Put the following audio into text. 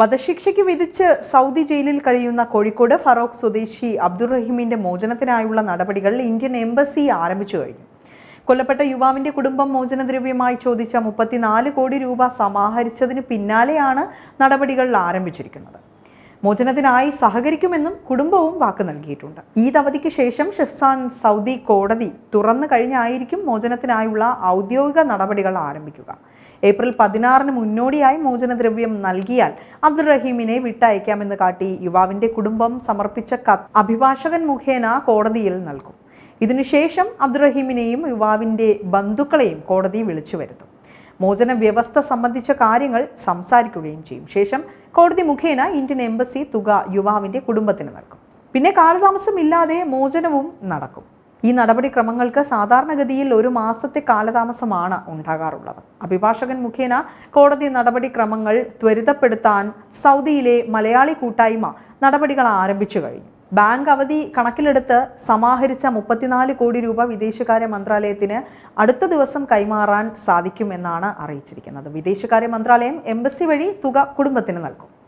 വധശിക്ഷയ്ക്ക് വിധിച്ച് സൗദി ജയിലിൽ കഴിയുന്ന കോഴിക്കോട് ഫറോക്ക് സ്വദേശി അബ്ദുറഹീമിന്റെ മോചനത്തിനായുള്ള നടപടികൾ ഇന്ത്യൻ എംബസി ആരംഭിച്ചു കഴിഞ്ഞു. കൊല്ലപ്പെട്ട യുവാവിന്റെ കുടുംബം മോചനദ്രവ്യമായി ചോദിച്ച മുപ്പത്തിനാല് കോടി രൂപ സമാഹരിച്ചതിന് പിന്നാലെയാണ് നടപടികൾ ആരംഭിച്ചിരിക്കുന്നത്. മോചനത്തിനായി സഹകരിക്കുമെന്നും കുടുംബവും വാക്ക് നൽകിയിട്ടുണ്ട്. ഈ അവധിക്ക് ശേഷം ഷിഫ്സാൻ സൗദി കോടതി തുറന്നു കഴിഞ്ഞായിരിക്കും മോചനത്തിനായുള്ള ഔദ്യോഗിക നടപടികൾ ആരംഭിക്കുക. ഏപ്രിൽ പതിനാറിന് മുന്നോടിയായി മോചനദ്രവ്യം നൽകിയാൽ അബ്ദുറഹീമിനെ വിട്ടയക്കാമെന്ന് കാട്ടി യുവാവിന്റെ കുടുംബം സമർപ്പിച്ച കത്ത് അഭിഭാഷകൻ മുഖേന കോടതിയിൽ നൽകും. ഇതിനുശേഷം അബ്ദുറഹീമിനെയും യുവാവിന്റെ ബന്ധുക്കളെയും കോടതി വിളിച്ചു വരുത്തും. മോചന വ്യവസ്ഥ സംബന്ധിച്ച കാര്യങ്ങൾ സംസാരിക്കുകയും ചെയ്യും. ശേഷം കോടതി മുഖേന ഇന്ത്യൻ എംബസി തുക യുവാവിന്റെ കുടുംബത്തിന് നൽകും. പിന്നെ കാലതാമസമില്ലാതെ മോചനവും നടക്കും. ഈ നടപടിക്രമങ്ങൾക്ക് സാധാരണഗതിയിൽ ഒരു മാസത്തെ കാലതാമസമാണ് ഉണ്ടാകാറുള്ളത്. അഭിഭാഷകൻ മുഖേന കോടതി നടപടിക്രമങ്ങൾ ത്വരിതപ്പെടുത്താൻ സൗദിയിലെ മലയാളി കൂട്ടായ്മ നടപടികൾ ആരംഭിച്ചു കഴിഞ്ഞു. ബാങ്ക് അവധി കണക്കിലെടുത്ത് സമാഹരിച്ച മുപ്പത്തിനാല് കോടി രൂപ വിദേശകാര്യ മന്ത്രാലയത്തിന് അടുത്ത ദിവസം കൈമാറാൻ സാധിക്കുമെന്നാണ് അറിയിച്ചിരിക്കുന്നത്. വിദേശകാര്യ മന്ത്രാലയം എംബസി വഴി തുക കുടുംബത്തിന് നൽകും.